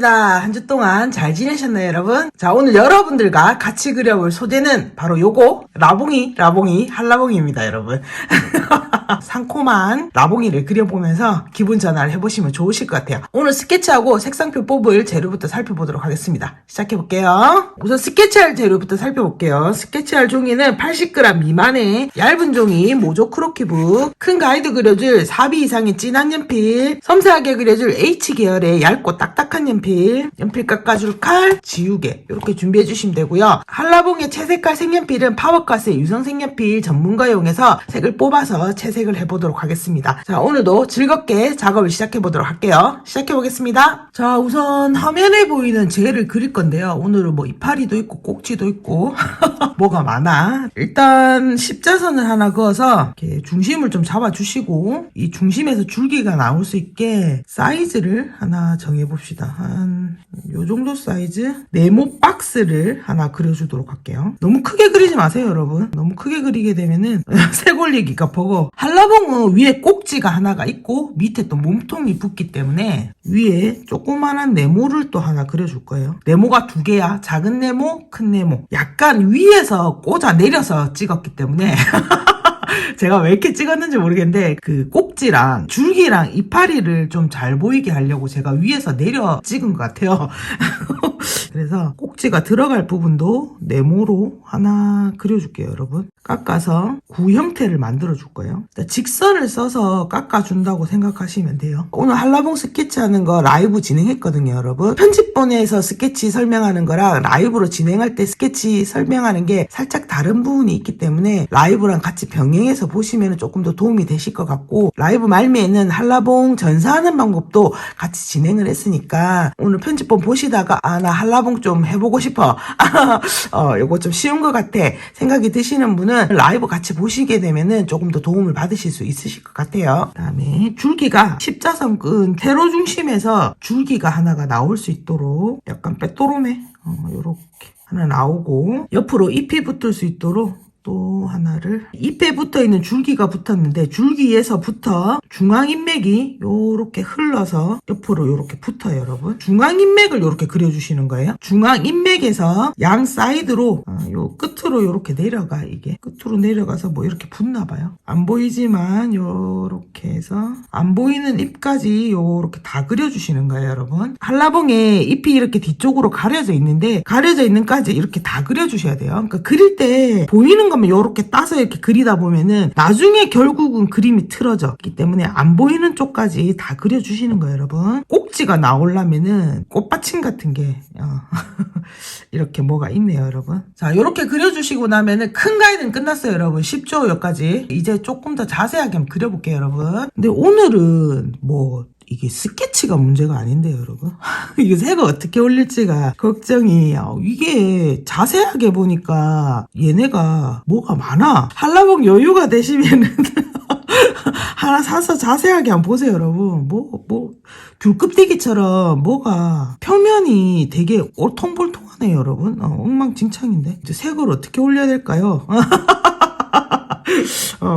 반갑습니다. 한 주 동안 잘 지내셨나요, 여러분? 자, 오늘 여러분들과 같이 그려볼 소재는 바로 요거, 라봉이, 라봉이, 한라봉이입니다, 여러분. 상콤한 라봉이를 그려보면서 기분 전환을 해보시면 좋으실 것 같아요. 오늘 스케치하고 색상표 뽑을 재료부터 살펴보도록 하겠습니다. 시작해볼게요. 우선 스케치할 재료부터 살펴볼게요. 스케치할 종이는 80g 미만의 얇은 종이, 모조 크로키북, 큰 가이드 그려줄 4B 이상의 진한 연필, 섬세하게 그려줄 H계열의 얇고 딱딱한 연필, 연필 깎아줄 칼, 지우개 이렇게 준비해 주시면 되고요. 한라봉의 채색깔 색연필은 파워카스의 유성 색연필 전문가용에서 색을 뽑아서 채색을 해보도록 하겠습니다. 자 오늘도 즐겁게 작업을 시작해 보도록 할게요. 시작해 보겠습니다. 자 우선 화면에 보이는 젤을 그릴 건데요. 오늘은 뭐 이파리도 있고 꼭지도 있고 뭐가 많아. 일단 십자선을 하나 그어서 이렇게 중심을 좀 잡아주시고 이 중심에서 줄기가 나올 수 있게 사이즈를 하나 정해봅시다. 한 요 정도 사이즈 네모 박스를 하나 그려주도록 할게요. 너무 크게 그리지 마세요, 여러분. 너무 크게 그리게 되면은 색 올리기가 버거. 한라봉은 위에 꼭지가 하나가 있고 밑에 또 몸통이 붙기 때문에 위에 조그만한 네모를 또 하나 그려줄 거예요. 네모가 두 개야. 작은 네모, 큰 네모. 약간 위에서 꽂아 내려서 찍었기 때문에 제가 왜 이렇게 찍었는지 모르겠는데 그 꼭지랑 줄기랑 이파리를 좀 잘 보이게 하려고 제가 위에서 내려 찍은 것 같아요. 그래서 꼭지가 들어갈 부분도 네모로 하나 그려줄게요, 여러분. 깎아서 구 형태를 만들어 줄 거예요. 직선을 써서 깎아준다고 생각하시면 돼요. 오늘 한라봉 스케치 하는 거 라이브 진행했거든요, 여러분. 편집본에서 스케치 설명하는 거랑 라이브로 진행할 때 스케치 설명하는 게 살짝 다른 부분이 있기 때문에 라이브랑 같이 병행해서 보시면 조금 더 도움이 되실 것 같고 라이브 말미에는 한라봉 전사하는 방법도 같이 진행을 했으니까 오늘 편집본 보시다가 아 나 한라봉 좀 해보 고 싶어. 어 요거 좀 쉬운 것 같아. 생각이 드시는 분은 라이브 같이 보시게 되면은 조금 더 도움을 받으실 수 있으실 것 같아요. 그 다음에 줄기가 십자선 끈 세로 중심에서 줄기가 하나가 나올 수 있도록 약간 빼또로매 어, 요렇게 하나 나오고 옆으로 잎이 붙을 수 있도록 또 하나를. 잎에 붙어 있는 줄기가 붙었는데 줄기에서부터 중앙인맥이 요렇게 흘러서 옆으로 요렇게 붙어요 여러분. 중앙인맥을 요렇게 그려주시는 거예요. 중앙인맥에서 양 사이드로 어, 요 끝으로 요렇게 내려가 이게. 끝으로 내려가서 뭐 이렇게 붙나 봐요. 안 보이지만 요렇게 해서 안 보이는 잎까지 요렇게 다 그려주시는 거예요 여러분. 한라봉에 잎이 이렇게 뒤쪽으로 가려져 있는데 가려져 있는까지 이렇게 다 그려주셔야 돼요. 그러니까 그릴 때 보이는 것만 요렇게 따서 이렇게 그리다 보면은 나중에 결국은 그림이 틀어졌기 때문에 안 보이는 쪽까지 다 그려주시는 거예요 여러분. 꼭지가 나오려면은 꽃받침 같은 게 어, 이렇게 뭐가 있네요 여러분. 자 요렇게 그려주시고 나면은 큰 가이드는 끝났어요 여러분. 10조 여기까지. 이제 조금 더 자세하게 한번 그려볼게요 여러분. 근데 오늘은 뭐 이게 스케치가 문제가 아닌데요, 여러분. 이게 색을 어떻게 올릴지가 걱정이. 어, 이게 자세하게 보니까 얘네가 뭐가 많아. 한라봉 여유가 되시면은 하나 사서 자세하게 한번 보세요, 여러분. 뭐, 뭐, 귤껍데기처럼 뭐가 표면이 되게 올통볼통하네요, 여러분. 어, 엉망진창인데. 이제 색을 어떻게 올려야 될까요?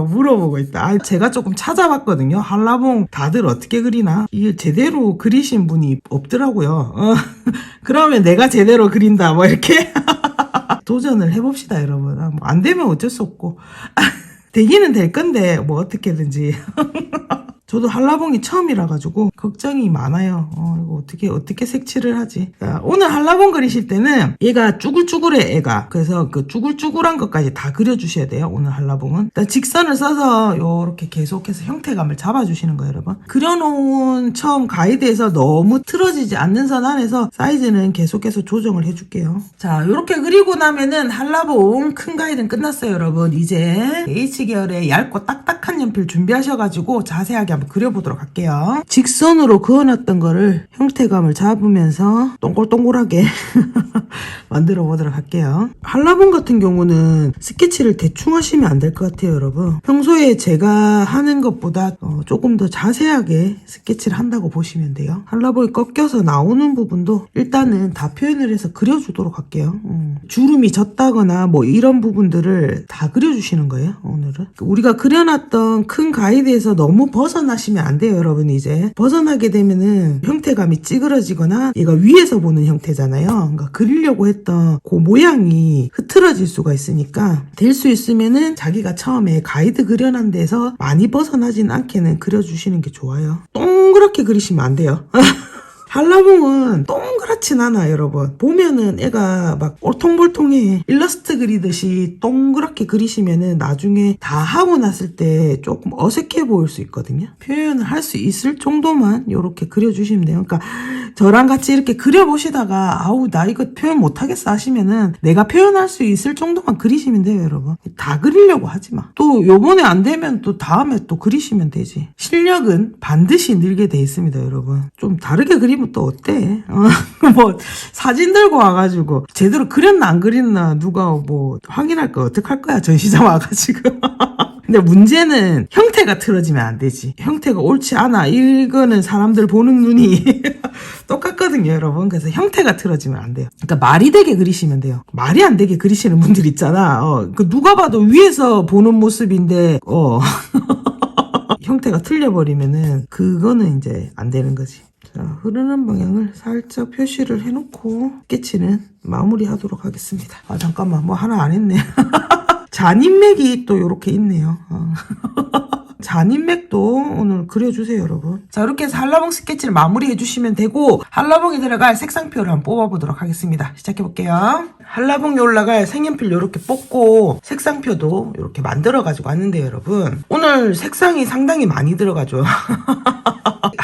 어, 물어보고 있다. 아, 제가 조금 찾아봤거든요. 한라봉 다들 어떻게 그리나? 이게 제대로 그리신 분이 없더라고요. 어, 그러면 내가 제대로 그린다. 뭐 이렇게. 도전을 해봅시다, 여러분. 아, 뭐안 되면 어쩔 수 없고. 되기는 될 건데, 뭐 어떻게든지. 저도 한라봉이 처음이라 가지고 걱정이 많아요. 어, 이거 어떻게 어떻게 색칠을 하지? 자, 오늘 한라봉 그리실 때는 얘가 쭈글쭈글해 애가. 그래서 그 쭈글쭈글한 것까지 다 그려주셔야 돼요. 오늘 한라봉은. 직선을 써서 요렇게 계속해서 형태감을 잡아주시는 거예요, 여러분. 그려놓은 처음 가이드에서 너무 틀어지지 않는 선 안에서 사이즈는 계속해서 조정을 해줄게요. 자, 요렇게 그리고 나면은 한라봉 큰 가이드는 끝났어요, 여러분. 이제 H계열의 얇고 딱딱한 연필 준비하셔가지고 자세하게 한번 그려보도록 할게요. 직 선으로 그어놨던 거를 형태감을 잡으면서 동글동글하게 만들어 보도록 할게요. 한라봉 같은 경우는 스케치를 대충 하시면 안 될 것 같아요, 여러분. 평소에 제가 하는 것보다 어, 조금 더 자세하게 스케치를 한다고 보시면 돼요. 한라봉이 꺾여서 나오는 부분도 일단은 다 표현을 해서 그려주도록 할게요. 음. 주름이 졌다거나 뭐 이런 부분들을 다 그려주시는 거예요, 오늘은. 우리가 그려놨던 큰 가이드에서 너무 벗어나 벗어나시면 안 돼요, 여러분, 이제. 벗어 나게 되면은 형태감이 찌그러지거나 얘가 위에서 보는 형태잖아요. 그러니까 그리려고 했던 그 모양이 흐트러질 수가 있으니까 될 수 있으면은 자기가 처음에 가이드 그려놓은 데서 많이 벗어나진 않게는 그려주시는 게 좋아요. 동그랗게 그리시면 안 돼요. 한라봉은 동그랗진 않아 여러분. 보면은 애가 막 올통볼통해. 일러스트 그리듯이 동그랗게 그리시면은 나중에 다 하고 났을 때 조금 어색해 보일 수 있거든요. 표현을 할 수 있을 정도만 이렇게 그려주시면 돼요. 그러니까 저랑 같이 이렇게 그려보시다가 아우 나 이거 표현 못하겠어 하시면은 내가 표현할 수 있을 정도만 그리시면 돼요 여러분. 다 그리려고 하지 마. 또 요번에 안 되면 또 다음에 또 그리시면 되지. 실력은 반드시 늘게 돼 있습니다 여러분. 좀 다르게 그리 면또 어때 어, 뭐 사진 들고 와가지고 제대로 그렸나 안 그렸나 누가 뭐 확인할 거 어떡할 거야 전시장 와가지고 근데 문제는 형태가 틀어지면 안 되지. 형태가 옳지 않아. 이거는 사람들 보는 눈이 똑같거든요, 여러분. 그래서 형태가 틀어지면 안 돼요. 그러니까 말이 되게 그리시면 돼요. 말이 안 되게 그리시는 분들 있잖아. 어, 그 누가 봐도 위에서 보는 모습인데, 어. 형태가 틀려버리면은 그거는 이제 안 되는 거지. 자, 흐르는 방향을 살짝 표시를 해놓고 스케치는 마무리하도록 하겠습니다. 아 잠깐만 뭐 하나 안 했네. 잔인맥이 또 이렇게 있네요. 어. 잔인맥도 오늘 그려주세요, 여러분. 자, 이렇게 해서 한라봉 스케치를 마무리해 주시면 되고, 한라봉에 들어갈 색상표를 한번 뽑아보도록 하겠습니다. 시작해 볼게요. 한라봉에 올라갈 색연필 이렇게 뽑고, 색상표도 이렇게 만들어 가지고 왔는데요, 여러분. 오늘 색상이 상당히 많이 들어가죠.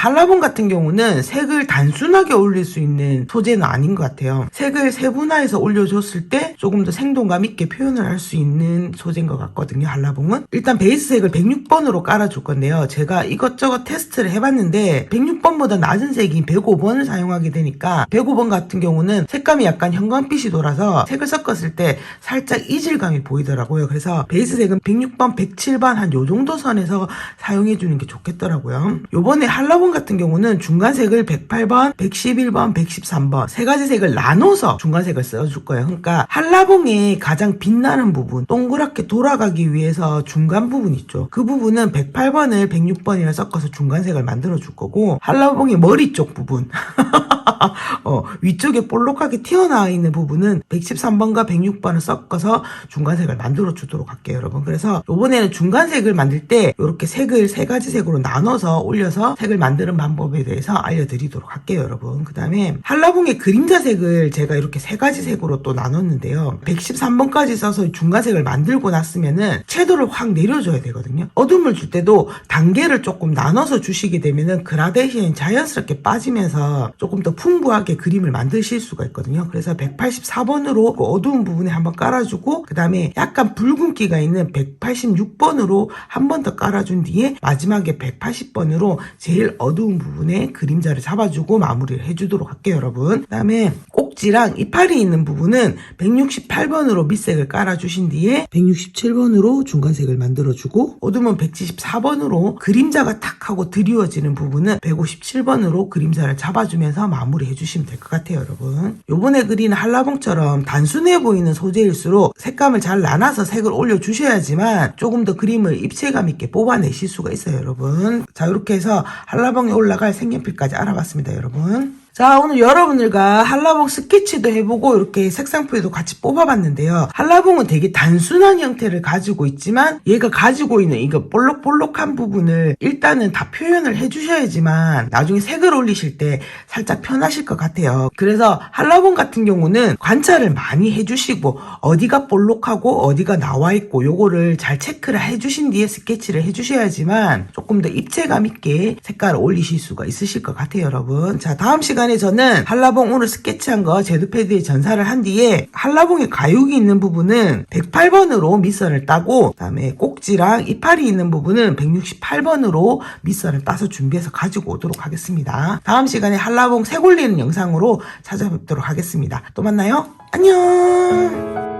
한라봉 같은 경우는 색을 단순하게 올릴 수 있는 소재는 아닌 것 같아요. 색을 세분화해서 올려줬을 때 조금 더 생동감 있게 표현을 할 수 있는 소재인 것 같거든요. 한라봉은. 일단 베이스 색을 106번으로 깔아줄 건데요. 제가 이것저것 테스트를 해봤는데 106번보다 낮은 색인 105번을 사용하게 되니까 105번 같은 경우는 색감이 약간 형광빛이 돌아서 색을 섞었을 때 살짝 이질감이 보이더라고요. 그래서 베이스 색은 106번, 107번 한 요 정도 선에서 사용해주는 게 좋겠더라고요. 요번에 한라봉 같은 경우는 중간색을 108번, 111번, 113번 세 가지 색을 나눠서 중간색을 써줄 거예요. 그러니까 한라봉의 가장 빛나는 부분, 동그랗게 돌아가기 위해서 중간 부분 있죠. 그 부분은 108번을 106번이랑 섞어서 중간색을 만들어 줄 거고 한라봉의 머리 쪽 부분 어, 위쪽에 볼록하게 튀어나와 있는 부분은 113번과 106번을 섞어서 중간색을 만들어 주도록 할게요, 여러분. 그래서 이번에는 중간색을 만들 때 이렇게 색을 세 가지 색으로 나눠서 올려서 색을 만드는 방법에 대해서 알려드리도록 할게요, 여러분. 그 다음에 한라봉의 그림자 색을 제가 이렇게 세 가지 색으로 또 나눴는데요. 113번까지 써서 중간색을 만들고 났으면은 채도를 확 내려줘야 되거든요. 어둠을 줄 때도 단계를 조금 나눠서 주시게 되면은 그라데이션이 자연스럽게 빠지면서 조금 더 풍부하게 그림을 만드실 수가 있거든요. 그래서 184번으로 그 어두운 부분에 한번 깔아주고 그 다음에 약간 붉은기가 있는 186번으로 한 번 더 깔아준 뒤에 마지막에 180번으로 제일 어두운 부분에 그림자를 잡아주고 마무리를 해주도록 할게요, 여러분. 그 다음에 꼭지랑 이파리 있는 부분은 168번으로 밑색을 깔아주신 뒤에 167번으로 중간색을 만들어주고 어두면 174번으로 그림자가 탁 하고 드리워지는 부분은 157번으로 그림자를 잡아주면서 마무리 해주시면 될 것 같아요, 여러분. 요번에 그리는 한라봉처럼 단순해 보이는 소재일수록 색감을 잘 나눠서 색을 올려주셔야지만 조금 더 그림을 입체감 있게 뽑아내실 수가 있어요, 여러분. 자, 이렇게 해서 한라봉에 올라갈 색연필까지 알아봤습니다, 여러분. 자, 오늘 여러분들과 한라봉 스케치도 해보고 이렇게 색상표도 같이 뽑아봤는데요. 한라봉은 되게 단순한 형태를 가지고 있지만 얘가 가지고 있는 이거 볼록볼록한 부분을 일단은 다 표현을 해주셔야지만 나중에 색을 올리실 때 살짝 편하실 것 같아요. 그래서 한라봉 같은 경우는 관찰을 많이 해주시고 어디가 볼록하고 어디가 나와 있고 요거를 잘 체크를 해주신 뒤에 스케치를 해주셔야지만 조금 더 입체감 있게 색깔을 올리실 수가 있으실 것 같아요, 여러분. 자, 다음 시간 에 저는 한라봉 오늘 스케치한 거 제드패드에 전사를 한 뒤에 한라봉에 가육이 있는 부분은 108번으로 밑선을 따고 그다음에 꼭지랑 이파리 있는 부분은 168번으로 밑선을 따서 준비해서 가지고 오도록 하겠습니다. 다음 시간에 한라봉 색 올리는 영상으로 찾아뵙도록 하겠습니다. 또 만나요. 안녕.